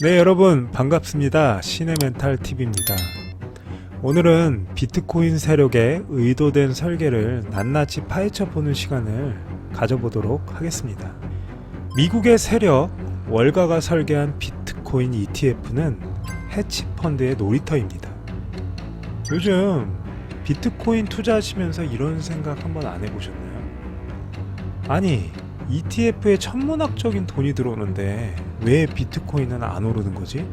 네, 여러분 반갑습니다. 신의 멘탈 TV입니다. 오늘은 비트코인 세력의 의도된 설계를 낱낱이 파헤쳐 보는 시간을 가져보도록 하겠습니다. 미국의 세력 월가가 설계한 비트코인 ETF는 해치 펀드의 놀이터입니다. 요즘 비트코인 투자하시면서 이런 생각 한번 안 해보셨나요? 아니, ETF에 천문학적인 돈이 들어오는데 왜 비트코인은 안 오르는 거지?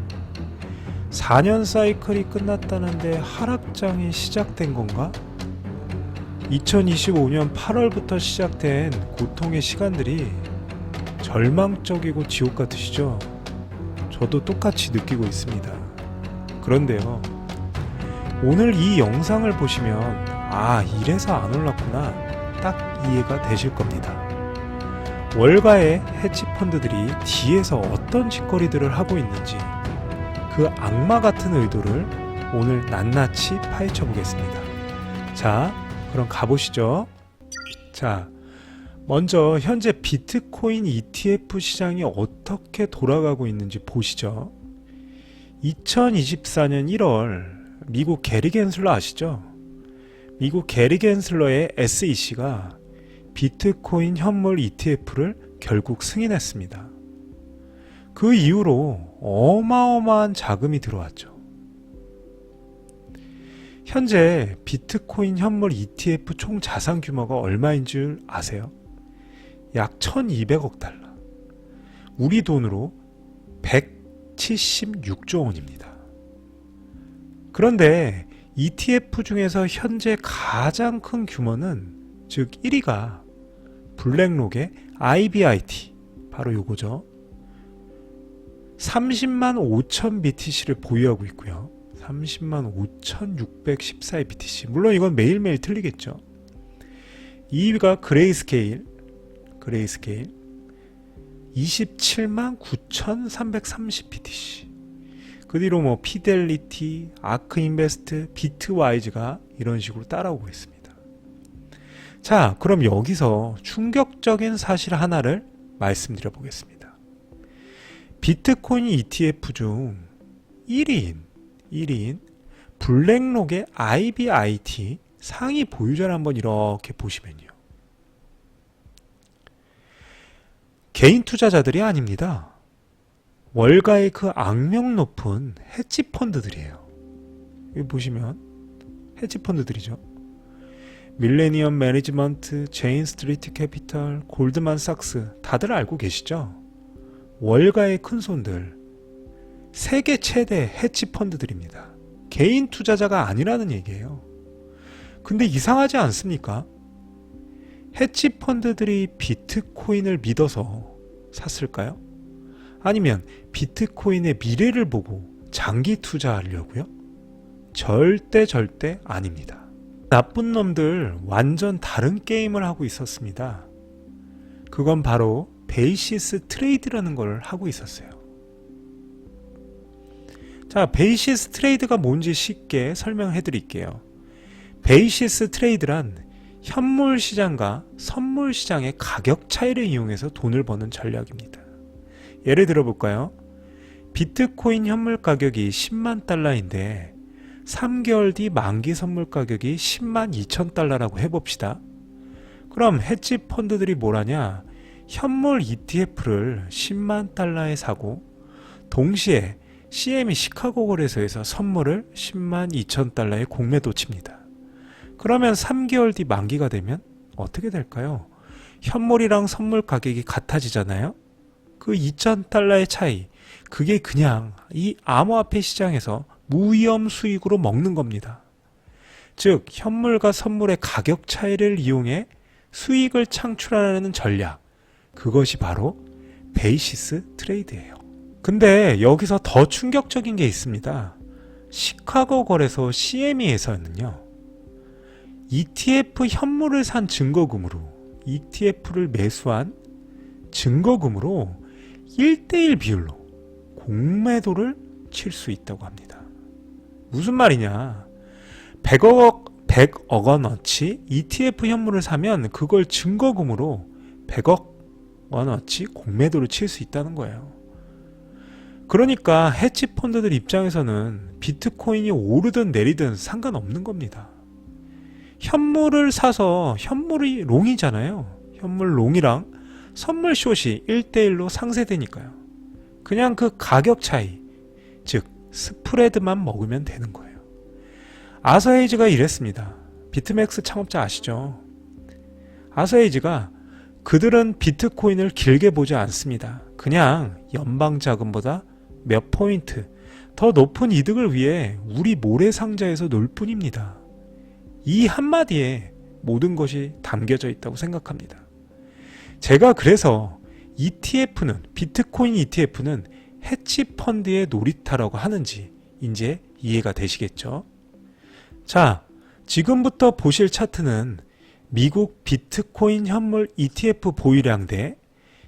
4년 사이클이 끝났다는데 하락장이 시작된 건가? 2025년 8월부터 시작된 고통의 시간들이 절망적이고 지옥 같으시죠? 저도 똑같이 느끼고 있습니다. 그런데요. 오늘 이 영상을 보시면 아, 이래서 안 올랐구나. 딱 이해가 되실 겁니다. 월가의 해치펀드들이 뒤에서 어떤 짓거리들을 하고 있는지 그 악마 같은 의도를 오늘 낱낱이 파헤쳐 보겠습니다. 자, 그럼 가보시죠. 자, 먼저 현재 비트코인 ETF 시장이 어떻게 돌아가고 있는지 보시죠. 2024년 1월 미국 게리 겐슬러 아시죠? 미국 게리 겐슬러의 SEC가 비트코인 현물 ETF를 결국 승인했습니다. 그 이후로 어마어마한 자금이 들어왔죠. 현재 비트코인 현물 ETF 총 자산 규모가 얼마인 줄 아세요? 약 1200억 달러. 우리 돈으로 176조 원입니다. 그런데 ETF 중에서 현재 가장 큰 규모는 즉 1위가 블랙록의 IBIT 바로 요거죠. 30만 5천 BTC를 보유하고 있고요. 30만 5,614의 BTC. 물론 이건 매일매일 틀리겠죠. 2위가 그레이스케일. 그레이스케일. 27만 9,330 BTC. 그 뒤로 뭐 피델리티, 아크 인베스트, 비트와이즈가 이런 식으로 따라오고 있습니다. 자, 그럼 여기서 충격적인 사실 하나를 말씀드려 보겠습니다. 비트코인 ETF 중 1위인, 1위인 블랙록의 IBIT 상위 보유자를 한번 이렇게 보시면요. 개인 투자자들이 아닙니다. 월가의 그 악명 높은 해치 펀드들이에요. 여기 보시면 해치 펀드들이죠. 밀레니엄 매니지먼트, 제인 스트리트 캐피탈, 골드만 삭스 다들 알고 계시죠? 월가의 큰손들 세계 최대 해치 펀드들입니다. 개인 투자자가 아니라는 얘기예요. 근데 이상하지 않습니까? 해치 펀드들이 비트코인을 믿어서 샀을까요? 아니면 비트코인의 미래를 보고 장기 투자하려고요? 절대 절대 아닙니다. 나쁜 놈들 완전 다른 게임을 하고 있었습니다. 그건 바로 베이시스 트레이드라는 걸 하고 있었어요. 자, 베이시스 트레이드가 뭔지 쉽게 설명해 드릴게요. 베이시스 트레이드란 현물 시장과 선물 시장의 가격 차이를 이용해서 돈을 버는 전략입니다. 예를 들어 볼까요? 비트코인 현물 가격이 10만 달러인데 3개월 뒤 만기 선물 가격이 10만 2천 달러라고 해봅시다. 그럼 해치 펀드들이 뭘 하냐? 현물 ETF를 10만 달러에 사고 동시에 CME 시카고 거래소에서 선물을 10만 2천 달러에 공매도 칩니다. 그러면 3개월 뒤 만기가 되면 어떻게 될까요? 현물이랑 선물 가격이 같아지잖아요? 그 2천 달러의 차이, 그게 그냥 이 암호화폐 시장에서 무위험 수익으로 먹는 겁니다. 즉, 현물과 선물의 가격 차이를 이용해 수익을 창출하려는 전략. 그것이 바로 베이시스 트레이드예요. 근데 여기서 더 충격적인 게 있습니다. 시카고 거래소 CME에서는요. ETF 현물을 산 증거금으로 ETF를 매수한 증거금으로 1대1 비율로 공매도를 칠 수 있다고 합니다. 무슨 말이냐? 100억, 100억 원어치 ETF 현물을 사면 그걸 증거금으로 100억 원어치 공매도를 칠 수 있다는 거예요. 그러니까 해치 펀드들 입장에서는 비트코인이 오르든 내리든 상관없는 겁니다. 현물을 사서 현물이 롱이잖아요. 현물 롱이랑 선물 숏이 1대1로 상쇄되니까요. 그냥 그 가격 차이, 즉 스프레드만 먹으면 되는 거예요. 아서헤이즈가 이랬습니다. 비트맥스 창업자 아시죠? 아서헤이즈가 그들은 비트코인을 길게 보지 않습니다. 그냥 연방 자금보다 몇 포인트 더 높은 이득을 위해 우리 모래상자에서 놀 뿐입니다. 이 한마디에 모든 것이 담겨져 있다고 생각합니다. 제가 그래서 ETF는 비트코인 ETF는 해치 펀드의 놀이타라고 하는지 이제 이해가 되시겠죠? 자, 지금부터 보실 차트는 미국 비트코인 현물 ETF 보유량 대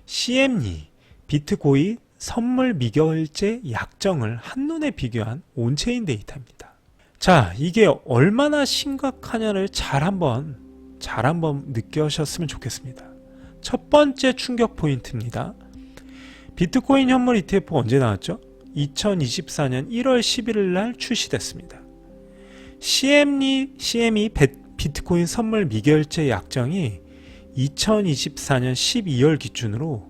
CME 비트코인 선물 미결제 약정을 한눈에 비교한 온체인 데이터입니다. 자, 이게 얼마나 심각하냐를 잘 한번 잘 한번 느껴셨으면 좋겠습니다. 첫 번째 충격 포인트입니다. 비트코인 현물 ETF 언제 나왔죠? 2024년 1월 11일 날 출시됐습니다. CME, CME 비트코인 선물 미결제 약정이 2024년 12월 기준으로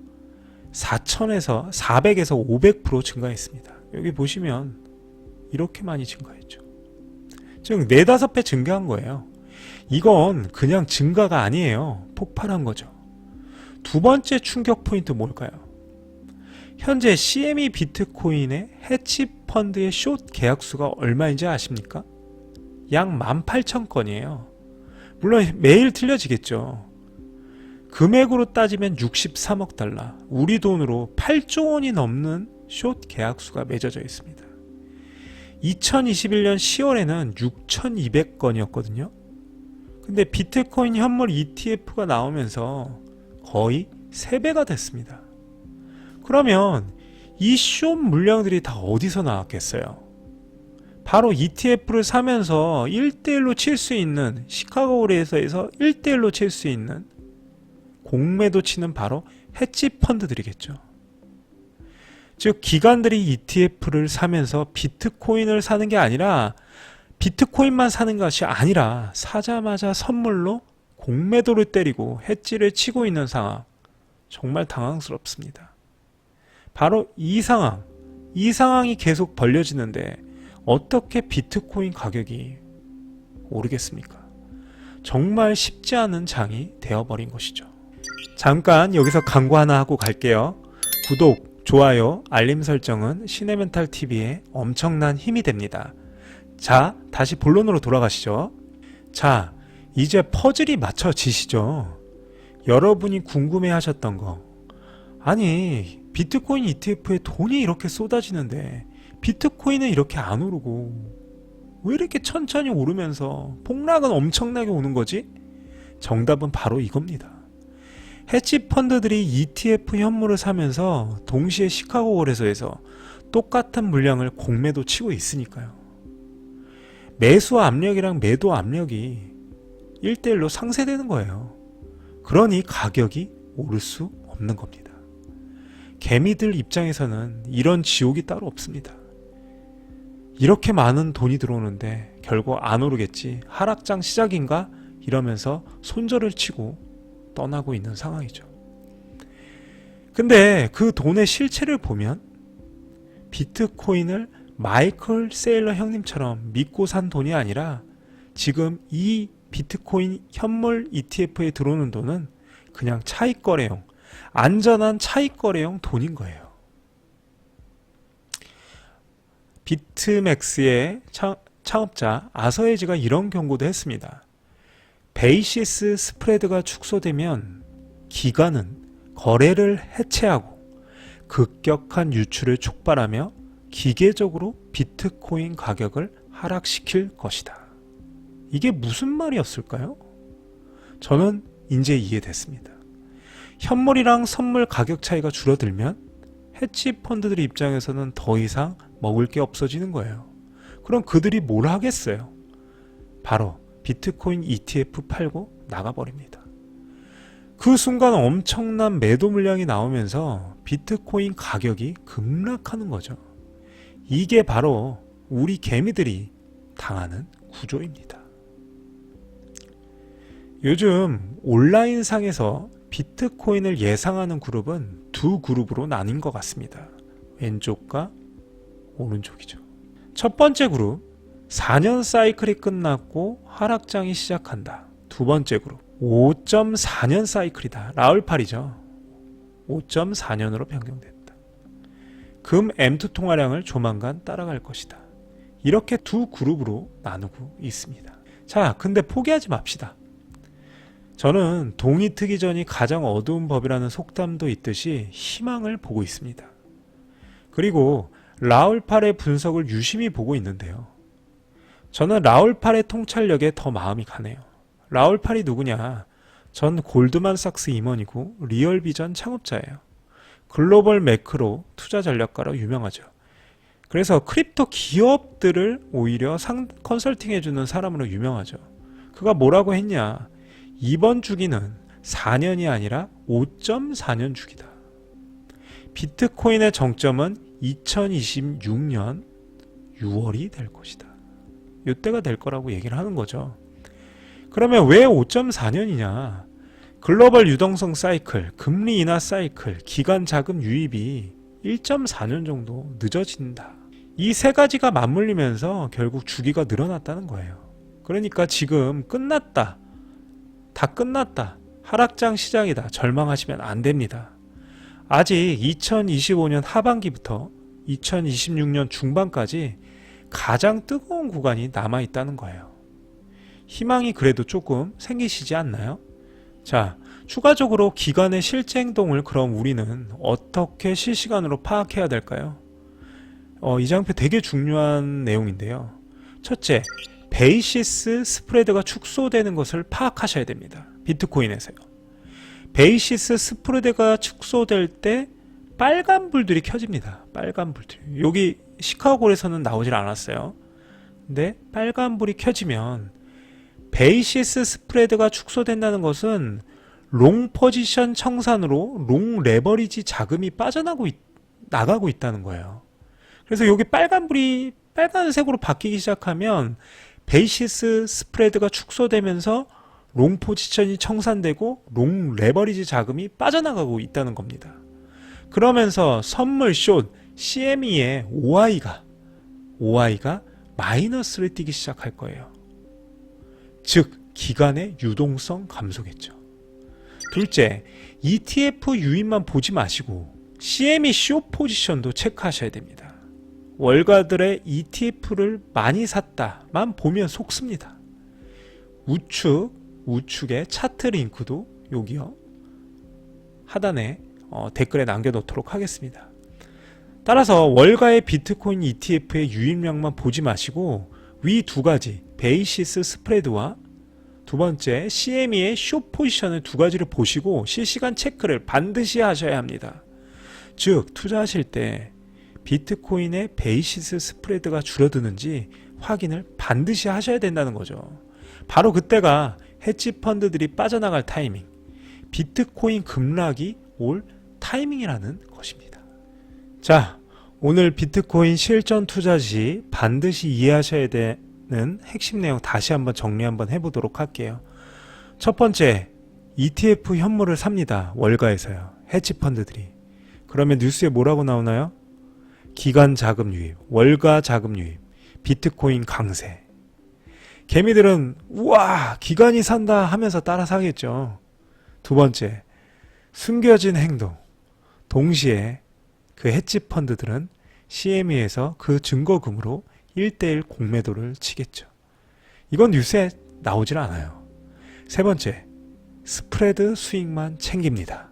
4천에서 400에서 500% 증가했습니다. 여기 보시면 이렇게 많이 증가했죠. 즉 4, 5배 증가한 거예요. 이건 그냥 증가가 아니에요. 폭발한 거죠. 두 번째 충격 포인트 뭘까요? 현재 CME 비트코인의 해치 펀드의 숏 계약수가 얼마인지 아십니까? 약 18,000건이에요. 물론 매일 틀려지겠죠. 금액으로 따지면 63억 달러, 우리 돈으로 8조 원이 넘는 숏 계약수가 맺어져 있습니다. 2021년 10월에는 6,200건이었거든요. 근데 비트코인 현물 ETF가 나오면서 거의 3배가 됐습니다. 그러면 이숏 물량들이 다 어디서 나왔겠어요? 바로 ETF를 사면서 1대1로 칠 수 있는 시카고레에서 1대1로 칠 수 있는 공매도 치는 바로 해치 펀드들이겠죠. 즉 기관들이 ETF를 사면서 비트코인을 사는 게 아니라 비트코인만 사는 것이 아니라 사자마자 선물로 공매도를 때리고 해지를 치고 있는 상황 정말 당황스럽습니다. 바로 이 상황 이 상황이 계속 벌려지는데 어떻게 비트코인 가격이 오르겠습니까? 정말 쉽지 않은 장이 되어버린 것이죠. 잠깐 여기서 광고 하나 하고 갈게요. 구독, 좋아요, 알림 설정은 시네멘탈 TV에 엄청난 힘이 됩니다. 자, 다시 본론으로 돌아가시죠. 자, 이제 퍼즐이 맞춰지시죠? 여러분이 궁금해 하셨던 거. 아니, 비트코인 ETF에 돈이 이렇게 쏟아지는데, 비트코인은 이렇게 안 오르고, 왜 이렇게 천천히 오르면서 폭락은 엄청나게 오는 거지? 정답은 바로 이겁니다. 해치 펀드들이 ETF 현물을 사면서 동시에 시카고 거래소에서 똑같은 물량을 공매도 치고 있으니까요. 매수 압력이랑 매도 압력이 1대1로 상쇄되는 거예요. 그러니 가격이 오를 수 없는 겁니다. 개미들 입장에서는 이런 지옥이 따로 없습니다. 이렇게 많은 돈이 들어오는데 결국 안 오르겠지. 하락장 시작인가? 이러면서 손절을 치고 떠나고 있는 상황이죠. 근데 그 돈의 실체를 보면 비트코인을 마이클 세일러 형님처럼 믿고 산 돈이 아니라 지금 이 비트코인 현물 ETF에 들어오는 돈은 그냥 차익 거래용, 안전한 차익 거래용 돈인 거예요. 비트맥스의 창업자 아서에즈가 이런 경고도 했습니다. 베이시스 스프레드가 축소되면 기관은 거래를 해체하고 급격한 유출을 촉발하며 기계적으로 비트코인 가격을 하락시킬 것이다. 이게 무슨 말이었을까요? 저는 이제 이해됐습니다. 현물이랑 선물 가격 차이가 줄어들면 해치 펀드들 입장에서는 더 이상 먹을 게 없어지는 거예요. 그럼 그들이 뭘 하겠어요? 바로 비트코인 ETF 팔고 나가버립니다. 그 순간 엄청난 매도 물량이 나오면서 비트코인 가격이 급락하는 거죠. 이게 바로 우리 개미들이 당하는 구조입니다. 요즘 온라인상에서 비트코인을 예상하는 그룹은 두 그룹으로 나뉜 것 같습니다. 왼쪽과 오른쪽이죠. 첫 번째 그룹, 4년 사이클이 끝났고 하락장이 시작한다. 두 번째 그룹, 5.4년 사이클이다. 라울팔이죠. 5.4년으로 변경됐다. 금 M2 통화량을 조만간 따라갈 것이다. 이렇게 두 그룹으로 나누고 있습니다. 자, 근데 포기하지 맙시다. 저는 동이 트기 전이 가장 어두운 법이라는 속담도 있듯이 희망을 보고 있습니다. 그리고 라울팔의 분석을 유심히 보고 있는데요. 저는 라울팔의 통찰력에 더 마음이 가네요. 라울팔이 누구냐? 전 골드만삭스 임원이고 리얼비전 창업자예요. 글로벌 매크로 투자 전략가로 유명하죠. 그래서 크립토 기업들을 오히려 상, 컨설팅해주는 사람으로 유명하죠. 그가 뭐라고 했냐? 이번 주기는 4년이 아니라 5.4년 주기다. 비트코인의 정점은 2026년 6월이 될 것이다. 이때가 될 거라고 얘기를 하는 거죠. 그러면 왜 5.4년이냐? 글로벌 유동성 사이클, 금리 인하 사이클, 기간 자금 유입이 1.4년 정도 늦어진다. 이 세 가지가 맞물리면서 결국 주기가 늘어났다는 거예요. 그러니까 지금 끝났다. 다 끝났다. 하락장 시장이다. 절망하시면 안 됩니다. 아직 2025년 하반기부터 2026년 중반까지 가장 뜨거운 구간이 남아 있다는 거예요. 희망이 그래도 조금 생기시지 않나요? 자, 추가적으로 기관의 실제 행동을 그럼 우리는 어떻게 실시간으로 파악해야 될까요? 어, 이 장표 되게 중요한 내용인데요. 첫째, 베이시스 스프레드가 축소되는 것을 파악하셔야 됩니다. 비트코인에서요. 베이시스 스프레드가 축소될 때 빨간 불들이 켜집니다. 빨간 불들. 여기 시카고에서는 나오질 않았어요. 근데 빨간 불이 켜지면 베이시스 스프레드가 축소된다는 것은 롱 포지션 청산으로 롱 레버리지 자금이 빠져나고 있, 나가고 있다는 거예요. 그래서 여기 빨간 불이 빨간색으로 바뀌기 시작하면 베이시스 스프레드가 축소되면서 롱 포지션이 청산되고 롱 레버리지 자금이 빠져나가고 있다는 겁니다. 그러면서 선물 숏 CME의 OI가 OI가 마이너스를 띄기 시작할 거예요. 즉 기간의 유동성 감소겠죠. 둘째, ETF 유입만 보지 마시고 CME 쇼 포지션도 체크하셔야 됩니다. 월가들의 ETF를 많이 샀다만 보면 속습니다. 우측, 우측의 차트 링크도 여기요. 하단에 어, 댓글에 남겨놓도록 하겠습니다. 따라서 월가의 비트코인 ETF의 유입량만 보지 마시고 위 두 가지 베이시스 스프레드와 두 번째 CME의 쇼 포지션을 두 가지를 보시고 실시간 체크를 반드시 하셔야 합니다. 즉 투자하실 때 비트코인의 베이시스 스프레드가 줄어드는지 확인을 반드시 하셔야 된다는 거죠. 바로 그때가 해치 펀드들이 빠져나갈 타이밍, 비트코인 급락이 올 타이밍이라는 것입니다. 자, 오늘 비트코인 실전 투자 시 반드시 이해하셔야 되는 핵심 내용 다시 한번 정리 한번 해보도록 할게요. 첫 번째, ETF 현물을 삽니다. 월가에서요. 해치 펀드들이. 그러면 뉴스에 뭐라고 나오나요? 기간 자금 유입, 월가 자금 유입, 비트코인 강세. 개미들은 우와 기간이 산다 하면서 따라 사겠죠. 두 번째 숨겨진 행동. 동시에 그 해치 펀드들은 CME에서 그 증거금으로 1대1 공매도를 치겠죠. 이건 뉴스에 나오질 않아요. 세 번째, 스프레드 수익만 챙깁니다.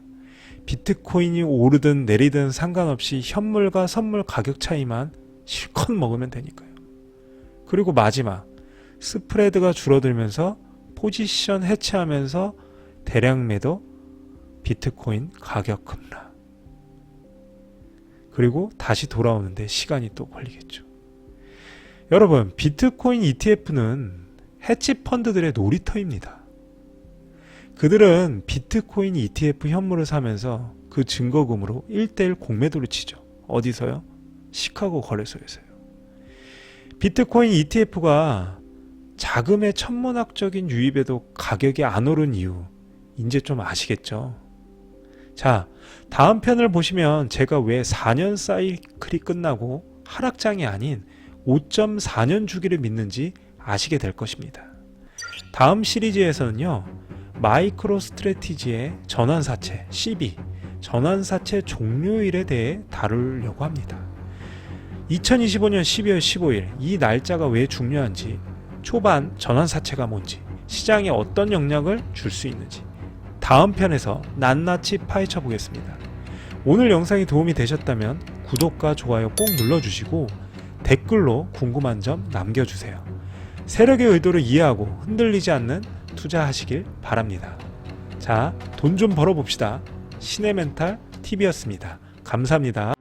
비트코인이 오르든 내리든 상관없이 현물과 선물 가격 차이만 실컷 먹으면 되니까요. 그리고 마지막, 스프레드가 줄어들면서 포지션 해체하면서 대량 매도 비트코인 가격 급락. 그리고 다시 돌아오는데 시간이 또 걸리겠죠. 여러분, 비트코인 ETF는 해치 펀드들의 놀이터입니다. 그들은 비트코인 ETF 현물을 사면서 그 증거금으로 1대1 공매도를 치죠. 어디서요? 시카고 거래소에서요. 비트코인 ETF가 자금의 천문학적인 유입에도 가격이 안 오른 이유 이제 좀 아시겠죠? 자, 다음 편을 보시면 제가 왜 4년 사이클이 끝나고 하락장이 아닌 5.4년 주기를 믿는지 아시게 될 것입니다. 다음 시리즈에서는요, 마이크로 스트레티지의 전환사채, CB, 전환사채 종료일에 대해 다루려고 합니다. 2025년 12월 15일, 이 날짜가 왜 중요한지, 초반 전환사채가 뭔지, 시장에 어떤 영향을 줄 수 있는지, 다음 편에서 낱낱이 파헤쳐 보겠습니다. 오늘 영상이 도움이 되셨다면 구독과 좋아요 꼭 눌러주시고 댓글로 궁금한 점 남겨주세요. 세력의 의도를 이해하고 흔들리지 않는 투자하시길 바랍니다. 자, 돈 좀 벌어봅시다. 신의 멘탈 TV였습니다. 감사합니다.